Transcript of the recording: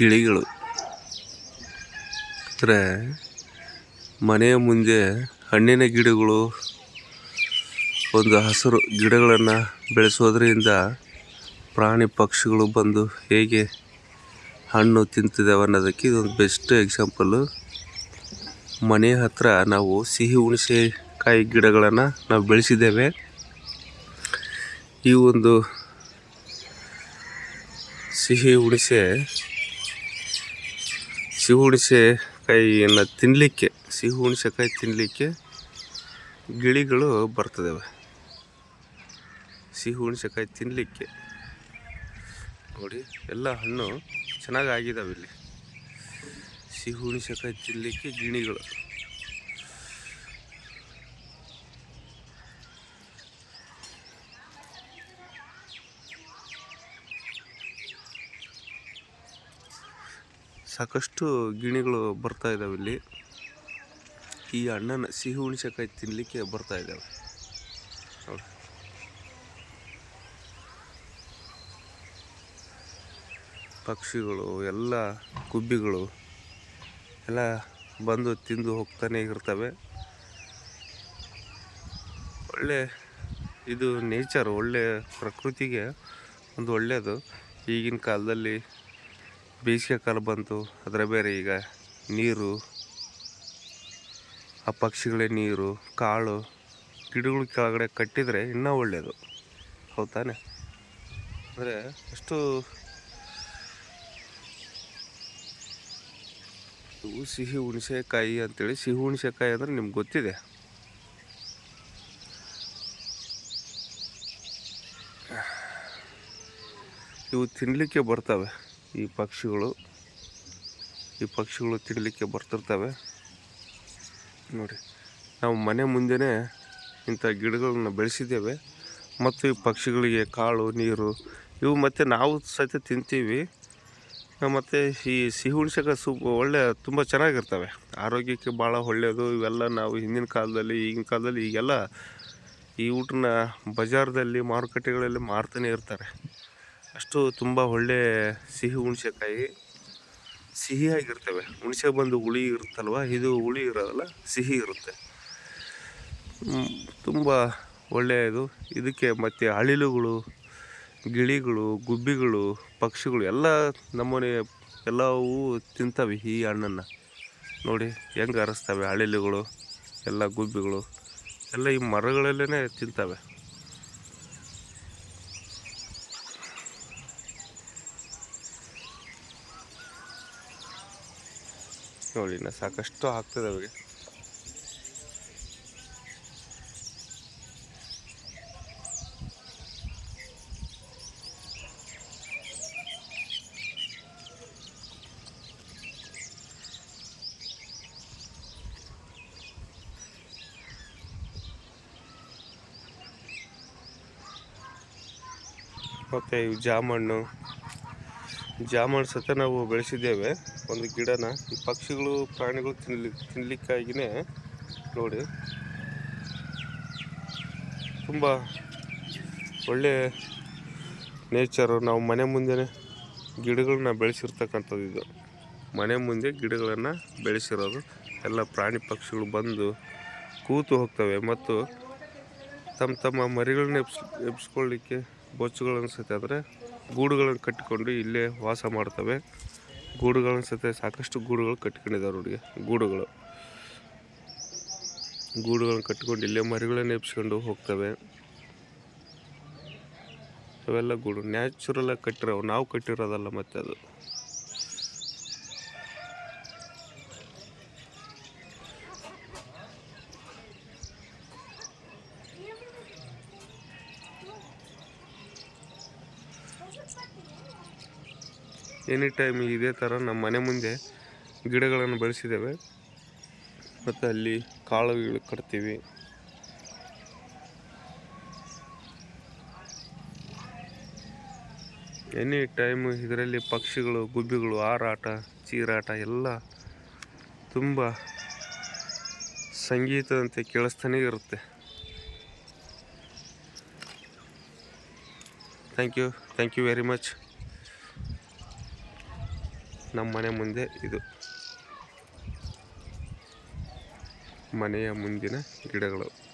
ಗಿಳಿಗಳು ಅಂದರೆ ಮನೆಯ ಮುಂದೆ ಹಣ್ಣಿನ ಗಿಡಗಳು, ಒಂದು ಹಸಿರು ಗಿಡಗಳನ್ನು ಬೆಳೆಸೋದ್ರಿಂದ ಪ್ರಾಣಿ ಪಕ್ಷಿಗಳು ಬಂದು ಹೇಗೆ ಹಣ್ಣು ತಿಂತಿದ್ದಾವೆ ಅನ್ನೋದಕ್ಕೆ ಇದೊಂದು ಬೆಸ್ಟ್ ಎಕ್ಸಾಂಪಲ್ಲು ಮನೆ ಹತ್ರ ನಾವು ಸಿಹಿ ಹುಣಸೆಕಾಯಿ ಗಿಡಗಳನ್ನು ನಾವು ಬೆಳೆಸಿದ್ದೇವೆ. ಈ ಒಂದು ಸಿಹಿ ಹುಣಸೆ ಸಿಹಿ ಹುಣಸೆಕಾಯಿಯನ್ನು ತಿನ್ನಲಿಕ್ಕೆ, ಸಿಹಿ ಹುಣಸೆಕಾಯಿ ತಿನ್ನಲಿಕ್ಕೆ ಗಿಳಿಗಳು ಬರ್ತದವೆ. ಸಿಹಿ ಹುಣಸೆಕಾಯಿ ತಿನ್ನಲಿಕ್ಕೆ. ನೋಡಿ, ಎಲ್ಲ ಹಣ್ಣು ಚೆನ್ನಾಗಿ ಆಗಿದಾವೆ ಇಲ್ಲಿ. ಸಿಹಿ ಹುಣಸೆಕಾಯಿ ತಿನ್ನಲಿಕ್ಕೆ ಗಿಣಿಗಳು ಸಾಕಷ್ಟು ಗಿಣಿಗಳು ಬರ್ತಾ ಇದ್ದಾವೆ ಇಲ್ಲಿ. ಈ ಹಣ್ಣನ್ನು ಸಿಹಿ ಹುಣಸೆಕಾಯಿ ತಿನ್ನಲಿಕ್ಕೆ ಬರ್ತಾ ಇದ್ದಾವೆ ಪಕ್ಷಿಗಳು, ಎಲ್ಲ ಗುಬ್ಬಿಗಳು ಎಲ್ಲ ಬಂದು ತಿಂದು ಹೋಗ್ತಾನೆ ಇರ್ತವೆ. ಒಳ್ಳೆ ಇದು ನೇಚರ್ ಒಳ್ಳೆ ಪ್ರಕೃತಿಗೆ ಒಂದು ಒಳ್ಳೆಯದು. ಈಗಿನ ಕಾಲದಲ್ಲಿ ಬೇಸಿಗೆ ಕಾಲ ಬಂತು, ಅದರ ಬೇರೆ ಈಗ ನೀರು, ಆ ಪಕ್ಷಿಗಳೇ ನೀರು, ಕಾಳು, ಗಿಡಗಳ ಕೆಳಗಡೆ ಕಟ್ಟಿದರೆ ಇನ್ನೂ ಒಳ್ಳೆಯದು. ಹೌದು ತಾನೆ ಅಂದರೆ ಅಷ್ಟು ಇವು ಸಿಹಿ ಹುಣಸೆಕಾಯಿ ಅಂತೇಳಿ, ಸಿಹಿ ಹುಣಸೆಕಾಯಿ ಅಂದರೆ ನಿಮ್ಗೆ ಗೊತ್ತಿದೆ. ಇವು ತಿನ್ನಲಿಕ್ಕೆ ಬರ್ತವೆ. ಈ ಪಕ್ಷಿಗಳು ಈ ಪಕ್ಷಿಗಳು ತಿಡಲಿಕ್ಕೆ ಬರ್ತಿರ್ತವೆ. ನೋಡಿ, ನಾವು ಮನೆ ಮುಂದೆನೇ ಇಂಥ ಗಿಡಗಳನ್ನ ಬೆಳೆಸಿದ್ದೇವೆ. ಮತ್ತು ಈ ಪಕ್ಷಿಗಳಿಗೆ ಕಾಳು, ನೀರು, ಇವು ಮತ್ತು ನಾವು ಸಹಿತ ತಿಂತೀವಿ. ಮತ್ತು ಈ ಸಿಹಿ ಹುಣಸೆಕಾಯಿ ಸೂಪ್ ಒಳ್ಳೆ ತುಂಬ ಚೆನ್ನಾಗಿರ್ತವೆ. ಆರೋಗ್ಯಕ್ಕೆ ಭಾಳ ಒಳ್ಳೆಯದು. ಇವೆಲ್ಲ ನಾವು ಹಿಂದಿನ ಕಾಲದಲ್ಲಿ, ಈಗಿನ ಕಾಲದಲ್ಲಿ ಈಗೆಲ್ಲ ಈ ಊಟನ ಬಜಾರ್ದಲ್ಲಿ, ಮಾರುಕಟ್ಟೆಗಳಲ್ಲಿ ಮಾರ್ತಾನೆ ಇರ್ತಾರೆ. ಅಷ್ಟು ತುಂಬ ಒಳ್ಳೆ ಸಿಹಿ ಹುಣಸೆಕಾಯಿ. ಸಿಹಿಯಾಗಿರ್ತವೆ ಹುಣಸೆ ಬಂದು ಹುಳಿ ಇರುತ್ತಲ್ವ? ಇದು ಹುಳಿ ಇರೋದಲ್ಲ, ಸಿಹಿ ಇರುತ್ತೆ. ತುಂಬ ಒಳ್ಳೆಯದು. ಇದಕ್ಕೆ ಮತ್ತು ಅಳಿಲುಗಳು, ಗಿಳಿಗಳು, ಗುಬ್ಬಿಗಳು, ಪಕ್ಷಿಗಳು ಎಲ್ಲ ನಮ್ಮನೆ ಎಲ್ಲವೂ ತಿಂತವೆ ಈ ಹಣ್ಣನ್ನು. ನೋಡಿ, ಹೆಂಗೆ ಅರಸ್ತವೆ ಅಳಿಲುಗಳು, ಎಲ್ಲ ಗುಬ್ಬಿಗಳು. ಎಲ್ಲ ಈ ಮರಗಳಲ್ಲೇ ತಿಂತವೆ. ನೋಡಿ ಇನ್ನು ಸಾಕಷ್ಟು ಆಗ್ತದೆ ಅವರಿಗೆ. ಮತ್ತು ಇವು ಜಾಮಣ್ಣು. ಜಾಮಣ್ಣು ಸತ ನಾವು ಬೆಳೆಸಿದ್ದೇವೆ. ಒಂದು ಗಿಡನ, ಈ ಪಕ್ಷಿಗಳು, ಪ್ರಾಣಿಗಳು ತಿನ್ಲಿ ತಿನ್ನಲಿಕ್ಕಾಗಿಯೇ ನೋಡಿ. ತುಂಬ ಒಳ್ಳೆ ನೇಚರು. ನಾವು ಮನೆ ಮುಂದೆ ಗಿಡಗಳನ್ನ ಬೆಳೆಸಿರ್ತಕ್ಕಂಥದ್ದು ಇದು. ಮನೆ ಮುಂದೆ ಗಿಡಗಳನ್ನು ಬೆಳೆಸಿರೋದು. ಎಲ್ಲ ಪ್ರಾಣಿ ಪಕ್ಷಿಗಳು ಬಂದು ಕೂತು ಹೋಗ್ತವೆ ಮತ್ತು ತಮ್ಮ ತಮ್ಮ ಮರಿಗಳನ್ನ ಎಬ್ಸ್, ಎಬ್ಸ್ಕೊಳ್ಳಿಕ್ಕೆ, ಬೊಚ್ಚುಗಳನ್ನು ಸಹಿತ ಅಂದರೆ ಗೂಡುಗಳನ್ನು ಕಟ್ಟಿಕೊಂಡು ಇಲ್ಲೇ ವಾಸ ಮಾಡ್ತವೆ. ಗೂಡುಗಳನ್ನು ಸತೆ ಸಾಕಷ್ಟು ಗೂಡುಗಳು ಕಟ್ಕೊಂಡಿದ್ದಾವೆ ನೋಡಿ ಗೂಡುಗಳು. ಗೂಡುಗಳನ್ನು ಕಟ್ಟಿಕೊಂಡು ಇಲ್ಲೇ ಮರಿಗಳನ್ನು ಎಪ್ಸ್ಕೊಂಡು ಹೋಗ್ತವೆ. ಅವೆಲ್ಲ ಗೂಡು. ನ್ಯಾಚುರಲಾಗಿ ಕಟ್ಟಿರೋ, ನಾವು ಕಟ್ಟಿರೋದಲ್ಲ ಮತ್ತೆ ಅದು. ಎನಿ ಟೈಮ್ ಇದೇ ಥರ ನಮ್ಮ ಮನೆ ಮುಂದೆ ಗಿಡಗಳನ್ನು ಬೆಳೆಸಿದ್ದೇವೆ. ಮತ್ತು ಅಲ್ಲಿ ಕಾಳುಗಳು ಕಟ್ತೀವಿ. ಎನಿ ಟೈಮ್ ಇದರಲ್ಲಿ ಪಕ್ಷಿಗಳು, ಗುಬ್ಬಿಗಳು, ಹಾರಾಟ, ಚೀರಾಟ ಎಲ್ಲ ತುಂಬ ಸಂಗೀತದಂತೆ ಕೇಳಿಸ್ತಾನೇ ಇರುತ್ತೆ. Thank you thank you very much ನಮ್ಮ ಮನೆ ಮುಂದೆ ಇದು. ಮನೆಯ ಮುಂದಿನ ಗಿಡಗಳು.